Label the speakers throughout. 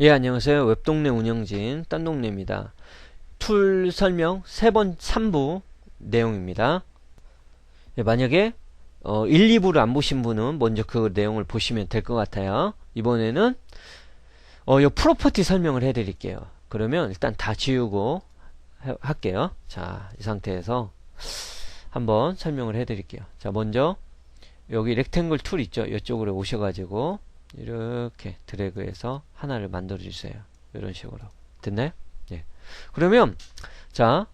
Speaker 1: 예, 안녕하세요. 웹동네 운영진 딴동네입니다. 툴 설명 세번 3부 내용입니다. 예, 만약에 어, 1, 2부를 안 보신 분은 먼저 그 내용을 보시면 될 것 같아요. 이번에는 어, 요 프로퍼티 설명을 해 드릴게요. 그러면 일단 다 지우고 해- 할게요. 자, 이 상태에서 한번 설명을 해 드릴게요. 자, 먼저 여기 렉탱글 툴 있죠? 이쪽으로 오셔가지고 이렇게 드래그해서 하나를 만들어 주세요. 이런 식으로. 됐나요? 예. 그러면 자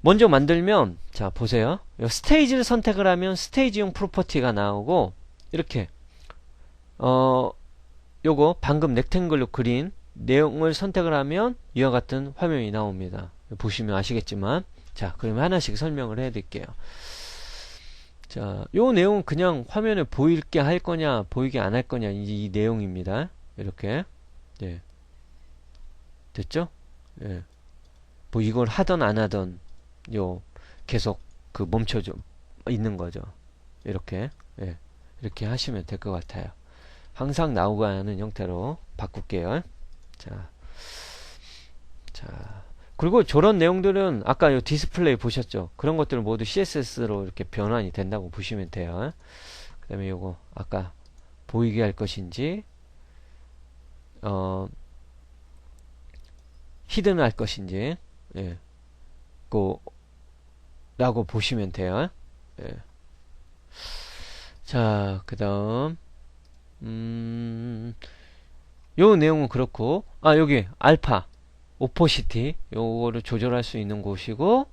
Speaker 1: 먼저 만들면 자 보세요. 요 스테이지를 선택을 하면 스테이지용 프로퍼티가 나오고 이렇게 어 요거 방금 렉탱글로 그린 내용을 선택을 하면 이와 같은 화면이 나옵니다. 보시면 아시겠지만 자 그러면 하나씩 설명을 해 드릴게요. 자, 요 내용은 그냥 화면에 보이게 할 거냐, 보이게 안 할 거냐, 이, 이 내용입니다. 이렇게. 예. 됐죠? 예. 뭐 이걸 하던 안 하던, 요, 계속 그 멈춰져 있는 거죠. 이렇게. 예. 이렇게 하시면 될 것 같아요. 항상 나오고 하는 형태로 바꿀게요. 자. 자. 그리고 저런 내용들은 아까 요 디스플레이 보셨죠? 그런 것들은 모두 CSS로 이렇게 변환이 된다고 보시면 돼요. 그 다음에 요거 아까 보이게 할 것인지 어 히든 할 것인지 예. 그 라고 보시면 돼요. 예. 자, 그다음 음, 요 내용은 그렇고 아 여기 알파 오포시티 요거를 조절할 수 있는 곳이고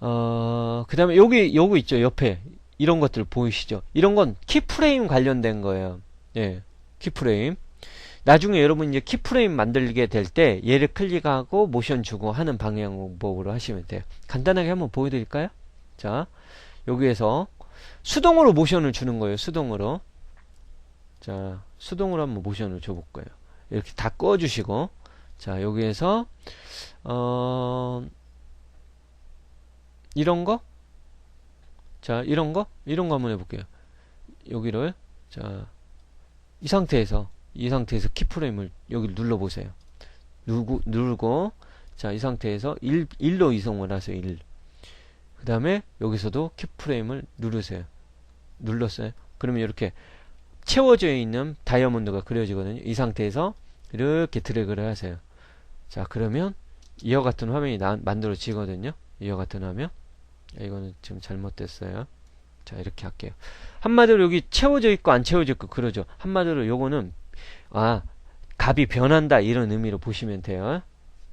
Speaker 1: 어 그 다음에 여기 요거 있죠 옆에. 이런 것들 보이시죠? 이런 건 키프레임 관련된 거예요. 예 키프레임. 나중에 여러분 이제 키프레임 만들게 될 때 얘를 클릭하고 모션 주고 하는 방향법으로 하시면 돼요. 간단하게 한번 보여드릴까요? 자 여기에서 수동으로 모션을 주는 거예요 수동으로. 자 수동으로 한번 모션을 줘볼 거예요? 이렇게 다 꺼주시고 자, 여기에서 어 이런 거? 자, 이런 거? 이런 거 한번 해 볼게요. 여기를 자, 이 상태에서 이 상태에서 키프레임을 여기 눌러 보세요. 누르고 누르고 자, 이 상태에서 1 1로 이송을 하세요. 1. 그다음에 여기서도 키프레임을 누르세요. 눌렀어요. 그러면 이렇게 채워져 있는 다이아몬드가 그려지거든요. 이 상태에서 이렇게 드래그를 하세요. 자, 그러면 이와 같은 화면이 나, 만들어지거든요. 이와 같은 화면. 아, 이거는 지금 잘못됐어요. 자, 이렇게 할게요. 한마디로 여기 채워져 있고 안 채워져 있고 그러죠. 한마디로 요거는 아, 값이 변한다 이런 의미로 보시면 돼요.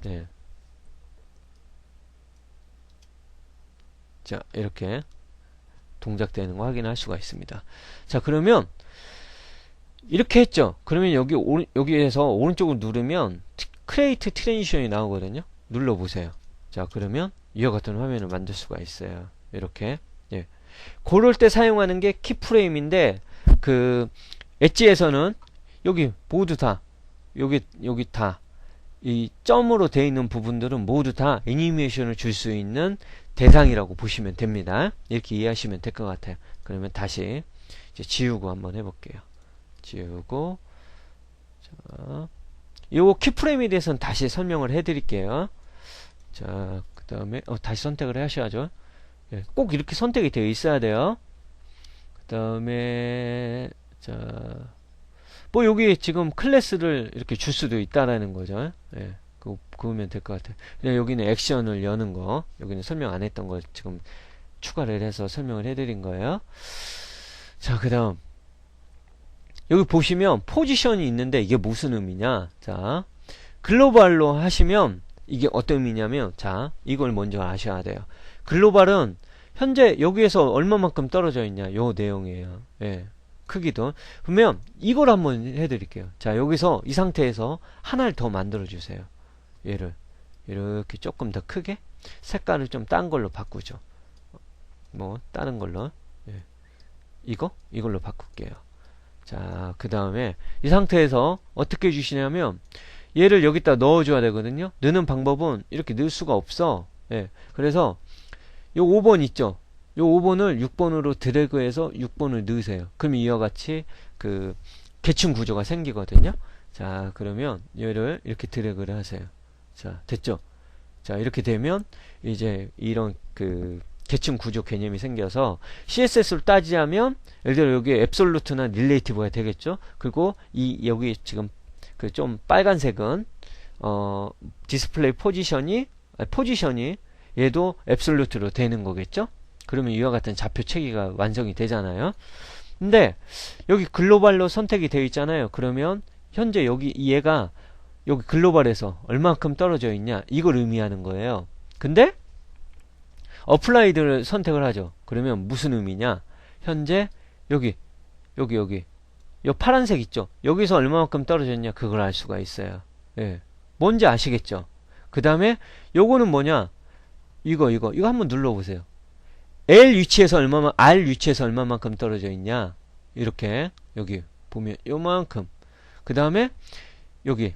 Speaker 1: 네. 자, 이렇게 동작되는 거 확인할 수가 있습니다. 자, 그러면 이렇게 했죠. 그러면 여기 오른, 여기에서 오른쪽을 누르면 크레이트 트랜지션이 나오거든요. 눌러 보세요. 자, 그러면 이와 같은 화면을 만들 수가 있어요. 이렇게. 예. 그럴 때 사용하는 게 키프레임인데 그 엣지에서는 여기 모두 다 여기 여기 다 이 점으로 되어 있는 부분들은 모두 다 애니메이션을 줄 수 있는 대상이라고 보시면 됩니다. 이렇게 이해하시면 될 것 같아요. 그러면 다시 지우고 한번 해볼게요. 지우고 자, 요 키프레임에 대해서는 다시 설명을 해드릴게요. 자, 그 다음에 어, 다시 선택을 하셔야죠. 예, 꼭 이렇게 선택이 되어 있어야 돼요. 그 다음에 자, 뭐 여기 지금 클래스를 이렇게 줄 수도 있다라는 거죠. 예, 그 그으면 될 것 같아요. 그냥 여기는 액션을 여는 거, 여기는 설명 안 했던 거 지금 추가를 해서 설명을 해드린 거예요. 자, 그 다음 여기 보시면 포지션이 있는데 이게 무슨 의미냐? 자 글로벌로 하시면 이게 어떤 의미냐면 자 이걸 먼저 아셔야 돼요. 글로벌은 현재 여기에서 얼마만큼 떨어져 있냐? 요 내용이에요. 예 크기도. 그러면 이걸 한번 해드릴게요. 자 여기서 이 상태에서 하나를 더 만들어 주세요. 얘를. 이렇게 조금 더 크게? 색깔을 좀 딴 걸로 바꾸죠. 뭐 다른 걸로? 예. 이거? 이걸로 바꿀게요 자, 그 다음에 이 상태에서 어떻게 해주시냐면 얘를 여기다 넣어줘야 되거든요. 넣는 방법은 이렇게 넣을 수가 없어. 예. 그래서 요 5번 있죠. 요 5번을 6번으로 드래그해서 6번을 넣으세요. 그럼 이와 같이 그 계층 구조가 생기거든요. 자, 그러면 얘를 이렇게 드래그를 하세요. 자, 됐죠? 자, 이렇게 되면 이제 이런 그 계층 구조 개념이 생겨서 CSS로 따지자면 예를 들어 여기 앱솔루트나 릴레이티브가 되겠죠? 그리고 이 여기 지금 그 좀 빨간색은 어 디스플레이 포지션이 아니, 포지션이 얘도 앱솔루트로 되는 거겠죠? 그러면 이와 같은 좌표 체계가 완성이 되잖아요. 근데 여기 글로벌로 선택이 되어 있잖아요. 그러면 현재 여기 얘가 여기 글로벌에서 얼만큼 떨어져 있냐 이걸 의미하는 거예요. 근데 어플라이드를 선택을 하죠. 그러면 무슨 의미냐? 현재 여기 여기 여기 요 파란색 있죠? 여기서 얼마만큼 떨어졌냐 그걸 알 수가 있어요. 예. 뭔지 아시겠죠? 그 다음에 요거는 뭐냐? 이거 이거 이거 한번 눌러보세요. L 위치에서 얼마만 R 위치에서 얼마만큼 떨어져 있냐? 이렇게 여기 보면 요만큼. 그 다음에 여기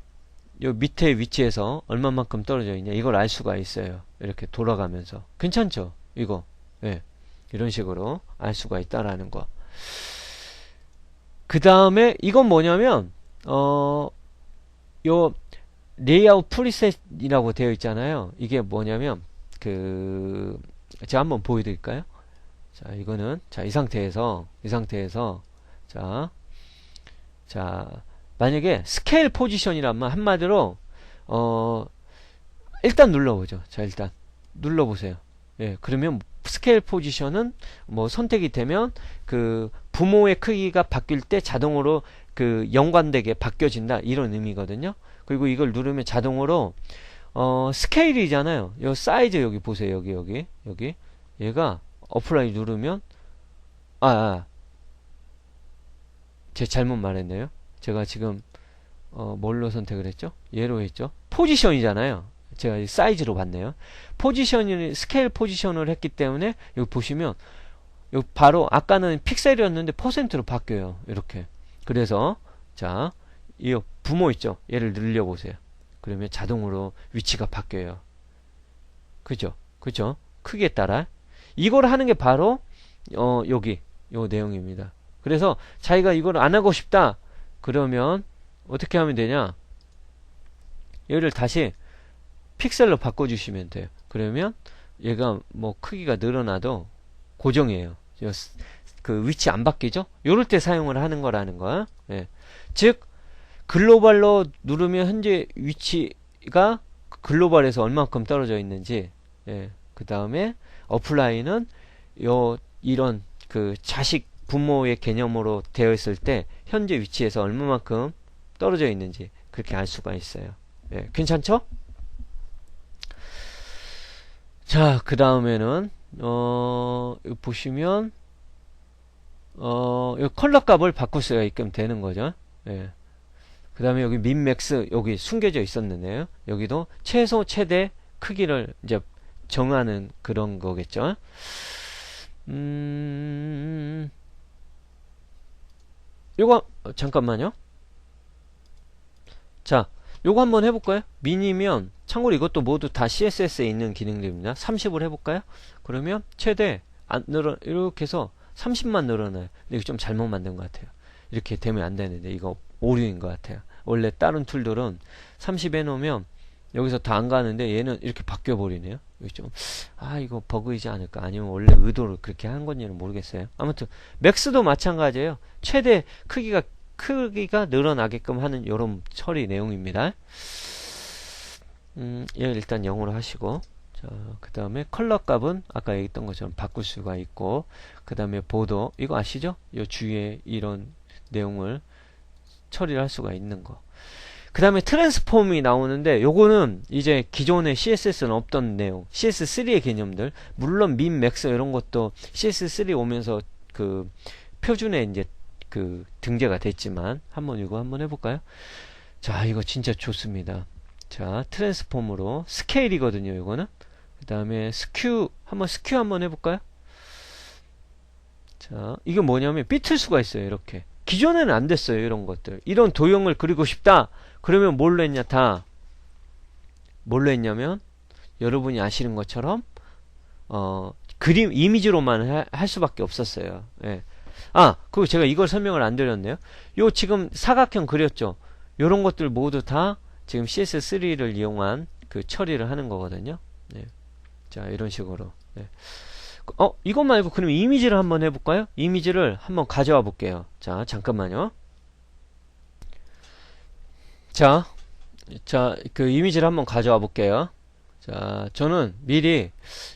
Speaker 1: 요 밑에 위치에서 얼마만큼 떨어져 있냐 이걸 알 수가 있어요. 이렇게 돌아가면서 괜찮죠? 이거 예. 이런 식으로 알 수가 있다라는 거. 그 다음에 이건 뭐냐면 어요 레이아웃 프리셋이라고 되어 있잖아요. 이게 뭐냐면 그 제가 한번 보여드릴까요? 자 이거는 자 이 상태에서 이 상태에서 자 자, 만약에 스케일 포지션이라면 한마디로 어 일단 눌러보죠. 자 일단 눌러보세요. 예, 그러면 스케일 포지션은 뭐 선택이 되면 그 부모의 크기가 바뀔 때 자동으로 그 연관되게 바뀌어진다 이런 의미거든요. 그리고 이걸 누르면 자동으로 어 스케일이잖아요. 요 사이즈 여기 보세요. 여기 여기 여기 얘가 어플라이 누르면 아, 아. 제 잘못 말했네요. 제가 지금 어 뭘로 선택을 했죠? 얘로 했죠. 포지션이잖아요. 제가 이 사이즈로 봤네요. 포지션이 스케일 포지션을 했기 때문에 여기 보시면 여기 바로 아까는 픽셀이었는데 퍼센트로 바뀌어요. 이렇게. 그래서 자, 이 부모 있죠? 얘를 늘려 보세요. 그러면 자동으로 위치가 바뀌어요. 그죠? 그죠? 크기에 따라 이걸 하는 게 바로 어 여기 요 내용입니다. 그래서 자기가 이걸 안 하고 싶다. 그러면 어떻게 하면 되냐? 얘를 다시 픽셀로 바꿔주시면 돼요. 그러면 얘가 뭐 크기가 늘어나도 고정이에요. 그 위치 안 바뀌죠? 요럴 때 사용을 하는 거라는 거야. 예. 즉 글로벌로 누르면 현재 위치가 글로벌에서 얼마큼 떨어져 있는지 예. 그 다음에 어플라이는 요 이런 그 자식 부모의 개념으로 되어 있을 때 현재 위치에서 얼마만큼 떨어져 있는지 그렇게 알 수가 있어요. 예. 괜찮죠? 자, 그 다음에는, 어, 보시면, 어, 이 컬러 값을 바꿀 수가 있게끔 되는 거죠. 예. 그 다음에 여기 민맥스, 여기 숨겨져 있었는데요. 여기도 최소, 최대 크기를 이제 정하는 그런 거겠죠. 음, 요거, 어, 잠깐만요. 자, 요거 한번 해볼까요? 미니면 참고로 이것도 모두 다 CSS에 있는 기능들입니다. 30을 해볼까요? 그러면 최대 안 늘어 이렇게 해서 30만 늘어나요. 근데 이거 좀 잘못 만든 것 같아요. 이렇게 되면 안 되는데 이거 오류인 것 같아요. 원래 다른 툴들은 30 해놓으면 여기서 다 안 가는데 얘는 이렇게 바뀌어 버리네요. 이거 좀, 아, 이거 버그이지 않을까? 아니면 원래 의도로 그렇게 한 건지는 모르겠어요. 아무튼, 맥스도 마찬가지예요. 최대 크기가, 크기가 늘어나게끔 하는 이런 처리 내용입니다. 음, 얘 일단 0으로 하시고 자, 그 다음에 컬러 값은 아까 얘기했던 것처럼 바꿀 수가 있고 그 다음에 보도 이거 아시죠? 이 주위에 이런 내용을 처리를 할 수가 있는 거. 그 다음에 트랜스폼이 나오는데 요거는 이제 기존의 CSS는 없던 내용 CS3의 개념들 물론 민, 맥스 이런 것도 CS3 오면서 그 표준에 이제 그 등재가 됐지만 한번 이거 한번 해볼까요? 자 이거 진짜 좋습니다. 자, 트랜스폼으로 스케일이거든요, 이거는. 그 다음에 스큐, 한번 스큐 한번 해볼까요? 자, 이게 뭐냐면 삐틀 수가 있어요, 이렇게. 기존에는 안 됐어요, 이런 것들. 이런 도형을 그리고 싶다. 그러면 뭘로 했냐, 다. 뭘로 했냐면, 여러분이 아시는 것처럼, 어, 그림, 이미지로만 하, 할 수밖에 없었어요. 예. 아, 그리고 제가 이걸 설명을 안 드렸네요. 요 지금 사각형 그렸죠? 요런 것들 모두 다 지금 CS3를 이용한 그 처리를 하는 거거든요. 네. 자, 이런 식으로. 네. 어, 이것 말고 그럼 이미지를 한번 해볼까요? 이미지를 한번 가져와 볼게요. 자, 잠깐만요. 자, 자, 그 이미지를 한번 가져와 볼게요. 자, 저는 미리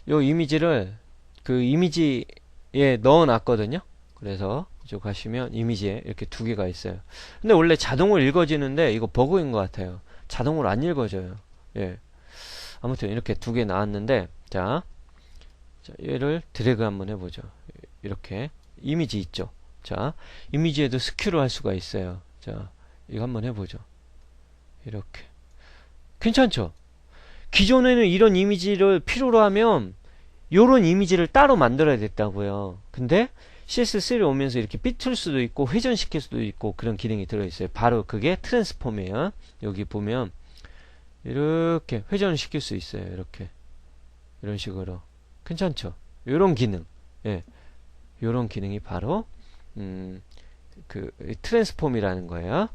Speaker 1: 요 이미지를 그 이미지에 넣어 놨거든요. 그래서 이쪽 가시면 이미지에 이렇게 두 개가 있어요. 근데 원래 자동으로 읽어지는데 이거 버그인 것 같아요. 자동으로 안 읽어져요. 예. 아무튼 이렇게 두 개 나왔는데, 자, 자, 얘를 드래그 한번 해보죠. 이렇게 이미지 있죠. 자, 이미지에도 스큐를 할 수가 있어요. 자, 이거 한번 해보죠. 이렇게. 괜찮죠? 기존에는 이런 이미지를 필요로 하면 요런 이미지를 따로 만들어야 됐다고요. 근데 CS3 오면서 이렇게 삐틀 수도 있고 회전시킬 수도 있고 그런 기능이 들어있어요. 바로 그게 트랜스폼이에요. 여기 보면 이렇게 회전을 시킬 수 있어요. 이렇게 이런 식으로 괜찮죠? 요런 기능 예, 요런 기능이 바로 음, 그 트랜스폼이라는 거예요.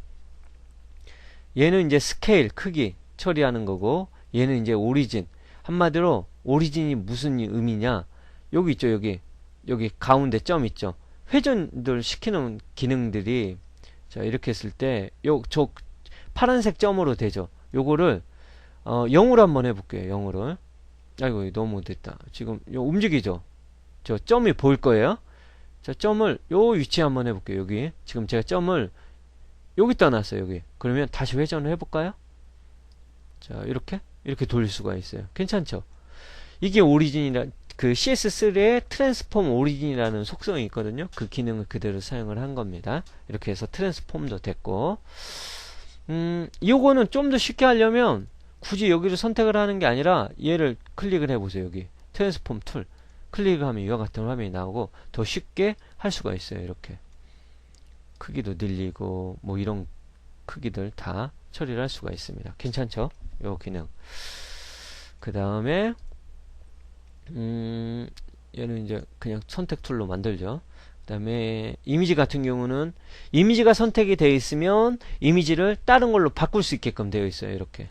Speaker 1: 얘는 이제 스케일 크기 처리하는 거고 얘는 이제 오리진. 한마디로 오리진이 무슨 의미냐? 여기 있죠 여기. 여기 가운데 점 있죠. 회전들 시키는 기능들이 자 이렇게 했을 때 요 저 파란색 점으로 되죠. 요거를 어 0으로 한번 해 볼게요 0으로. 아이고 너무 됐다. 지금 요 움직이죠? 저 점이 보일 거예요? 자 점을 요 위치에 한번 해 볼게요 여기. 지금 제가 점을 여기다 놨어요 여기. 그러면 다시 회전을 해볼까요? 자 이렇게? 이렇게 돌릴 수가 있어요. 괜찮죠? 이게 오리진이라 그 CS3의 트랜스폼 오리진이라는 속성이 있거든요. 그 기능을 그대로 사용을 한 겁니다. 이렇게 해서 트랜스폼도 됐고. 음 요거는 좀 더 쉽게 하려면 굳이 여기를 선택을 하는 게 아니라 얘를 클릭을 해보세요 여기. 트랜스폼 툴. 클릭하면 이와 같은 화면이 나오고 더 쉽게 할 수가 있어요 이렇게 크기도 늘리고 뭐 이런 크기들 다 처리를 할 수가 있습니다. 괜찮죠? 요 기능. 그 다음에 음 얘는 이제 그냥 선택 툴로 만들죠. 그 다음에 이미지 같은 경우는 이미지가 선택이 되어 있으면 이미지를 다른 걸로 바꿀 수 있게끔 되어 있어요 이렇게.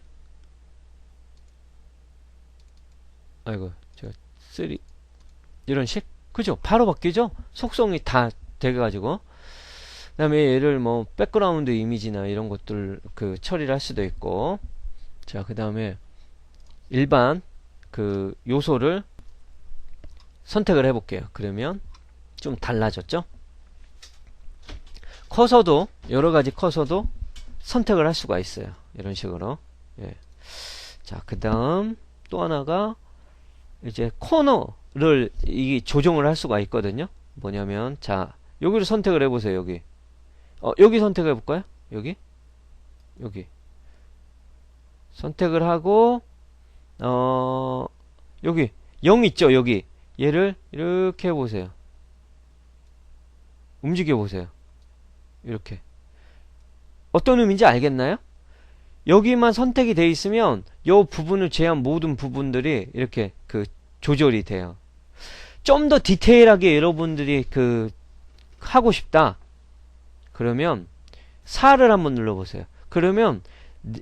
Speaker 1: 아이고 제가 쓰리 이런 식? 그죠? 바로 바뀌죠? 속성이 다 돼가지고 그 다음에 얘를 뭐 백그라운드 이미지나 이런 것들 그 처리를 할 수도 있고. 자 그 다음에 일반 그 요소를 선택을 해 볼게요. 그러면 좀 달라졌죠? 커서도 여러가지 커서도 선택을 할 수가 있어요. 이런 식으로. 예. 자그 다음 또 하나가 이제 코너를 이 조정을 할 수가 있거든요. 뭐냐면 자 여기를 선택을 해보세요 여기 어 여기 선택해 볼까요? 여기? 여기. 선택을 하고 어 여기. 0 있죠 여기. 얘를 이렇게 해보세요. 움직여 보세요. 이렇게. 어떤 의미인지 알겠나요? 여기만 선택이 되어 있으면 이 부분을 제한 모든 부분들이 이렇게 그 조절이 돼요. 좀 더 디테일하게 여러분들이 그 하고 싶다. 그러면 4를 한번 눌러보세요. 그러면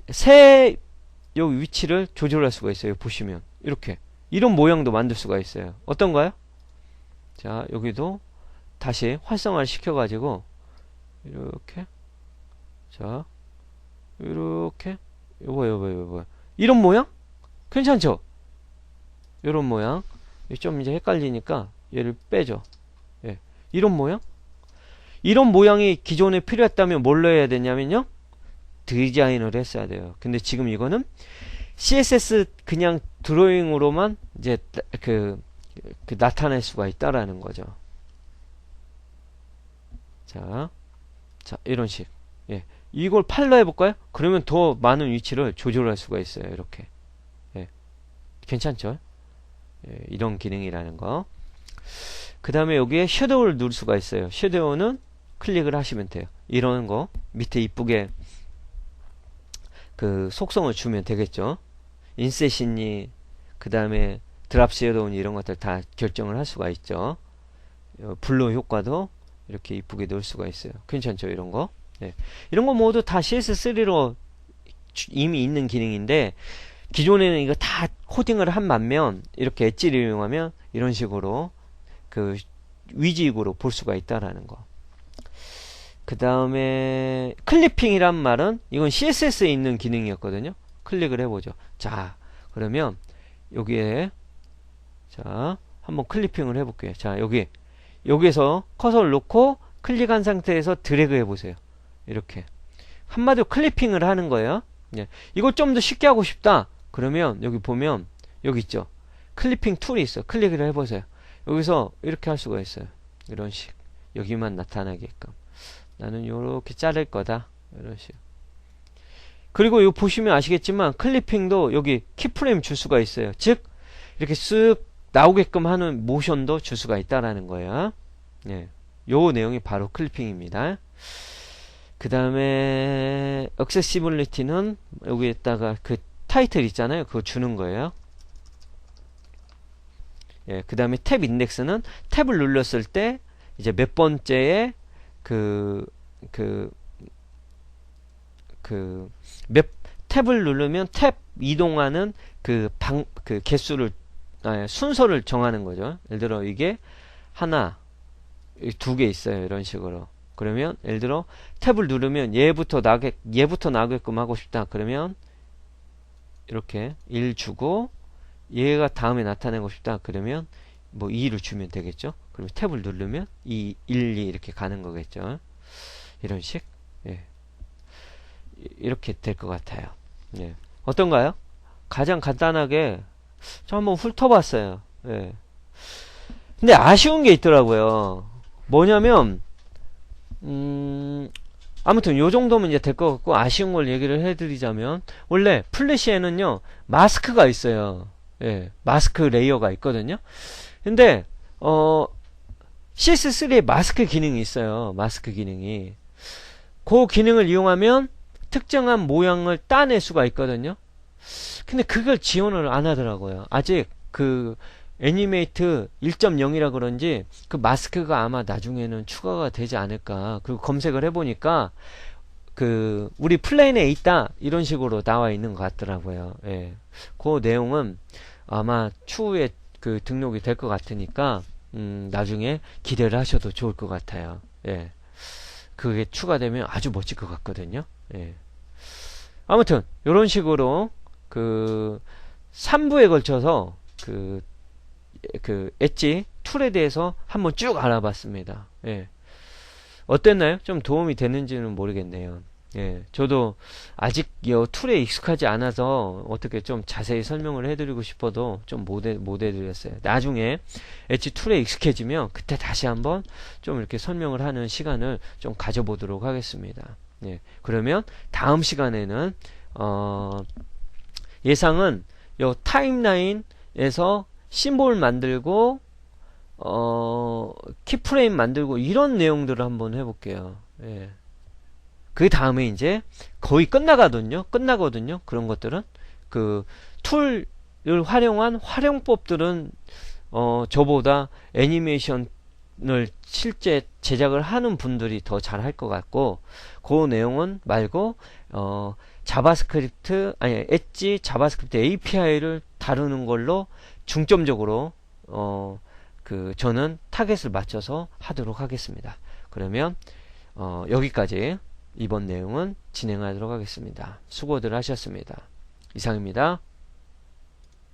Speaker 1: 새 여기 위치를 조절할 수가 있어요. 보시면 이렇게 이런 모양도 만들 수가 있어요. 어떤가요? 자 여기도 다시 활성화를 시켜가지고 이렇게 자 이렇게 요거 요거 요거 이런 모양 괜찮죠 이런 모양 좀 이제 헷갈리니까 얘를 빼죠 예. 이런 모양 이런 모양이 기존에 필요했다면 뭘로 해야 되냐면요 디자인을 했어야 돼요 근데 지금 이거는 CSS 그냥 드로잉으로만 이제 그, 그 나타낼 수가 있다라는 거죠 자, 자 이런 식 예. 이걸 팔로 해볼까요? 그러면 더 많은 위치를 조절할 수가 있어요. 이렇게. 예. 괜찮죠? 예, 이런 기능이라는 거. 그 다음에 여기에 섀도우를 누를 수가 있어요. 섀도우는 클릭을 하시면 돼요. 이런 거 밑에 이쁘게 그 속성을 주면 되겠죠. 인셋이니 그 다음에 드랍 섀도우니 이런 것들 다 결정을 할 수가 있죠. 어, 블루 효과도 이렇게 이쁘게 넣을 수가 있어요. 괜찮죠? 이런 거. 예. 이런 거 모두 다 CS3로 이미 있는 기능인데 기존에는 이거 다 코딩을 한 반면 이렇게 엣지를 이용하면 이런 식으로 그 위지익으로 볼 수가 있다라는 거. 그 다음에 클리핑이란 말은 이건 CSS에 있는 기능이었거든요. 클릭을 해보죠. 자, 그러면 여기에 자 한번 클리핑을 해볼게요. 자 여기 여기에서 커서를 놓고 클릭한 상태에서 드래그 해보세요. 이렇게 한마디로 클리핑을 하는 거예요. 예. 이거 좀더 쉽게 하고 싶다. 그러면 여기 보면 여기 있죠. 클리핑 툴이 있어. 클릭을 해보세요. 여기서 이렇게 할 수가 있어요. 이런 식. 여기만 나타나게끔. 나는 이렇게 자를 거다. 이런 식. 그리고 이거 보시면 아시겠지만 클리핑도 여기 키프레임 줄 수가 있어요. 즉 이렇게 쓱 나오게끔 하는 모션도 줄 수가 있다라는 거예요. 예. 요 내용이 바로 클리핑입니다. 그 다음에 액세시빌리티는 여기에다가 그 타이틀 있잖아요. 그거 주는 거예요. 예, 그 다음에 탭 인덱스는 탭을 눌렀을 때 이제 몇 번째에 그, 그, 그, 몇, 탭을 누르면 탭 이동하는 그 방, 그 개수를, 아, 순서를 정하는 거죠. 예를 들어 이게 하나, 두 개 있어요. 이런 식으로. 그러면 예를 들어 탭을 누르면 얘부터 나게 얘부터 나게끔 하고 싶다. 그러면 이렇게 1 주고 얘가 다음에 나타내고 싶다. 그러면 뭐 2를 주면 되겠죠. 그러면 탭을 누르면 2, 1, 2 이렇게 가는 거겠죠. 이런 식. 예. 이렇게 될 것 같아요. 예. 어떤가요? 가장 간단하게 저 한번 훑어봤어요. 예. 근데 아쉬운 게 있더라고요. 뭐냐면 음, 아무튼 요 정도면 이제 될 것 같고 아쉬운 걸 얘기를 해드리자면 원래 플래시에는요 마스크가 있어요. 예, 마스크 레이어가 있거든요. 근데 어 CS3에 마스크 기능이 있어요. 마스크 기능이. 그 기능을 이용하면 특정한 모양을 따낼 수가 있거든요. 근데 그걸 지원을 안 하더라고요. 아직 그 애니메이트 1.0이라 그런지 그 마스크가 아마 나중에는 추가가 되지 않을까. 그리고 검색을 해보니까 그 우리 플레인에 있다 이런 식으로 나와 있는 것 같더라고요. 예. 그 내용은 아마 추후에 그 등록이 될 것 같으니까 음, 나중에 기대를 하셔도 좋을 것 같아요. 예. 그게 추가되면 아주 멋질 것 같거든요. 예. 아무튼 이런 식으로 그 3부에 걸쳐서 그, 그 엣지 툴에 대해서 한번 쭉 알아봤습니다. 예. 어땠나요? 좀 도움이 됐는지는 모르겠네요. 예, 저도 아직 이 툴에 익숙하지 않아서 어떻게 좀 자세히 설명을 해드리고 싶어도 좀 못 못 해드렸어요. 나중에 엣지 툴에 익숙해지면 그때 다시 한번 좀 이렇게 설명을 하는 시간을 좀 가져보도록 하겠습니다. 예, 그러면 다음 시간에는 어, 예상은 요 타임라인에서 심볼 만들고 어, 키프레임 만들고 이런 내용들을 한번 해볼게요. 예. 그 다음에 이제 거의 끝나가거든요. 끝나거든요. 그런 것들은 그 툴을 활용한 활용법들은 어, 저보다 애니메이션을 실제 제작을 하는 분들이 더 잘 할 것 같고 그 내용은 말고 어, 자바스크립트 아니 엣지 자바스크립트 API를 다루는 걸로 중점적으로 어, 그 저는 타겟을 맞춰서 하도록 하겠습니다. 그러면 어, 여기까지 이번 내용은 진행하도록 하겠습니다. 수고들 하셨습니다. 이상입니다.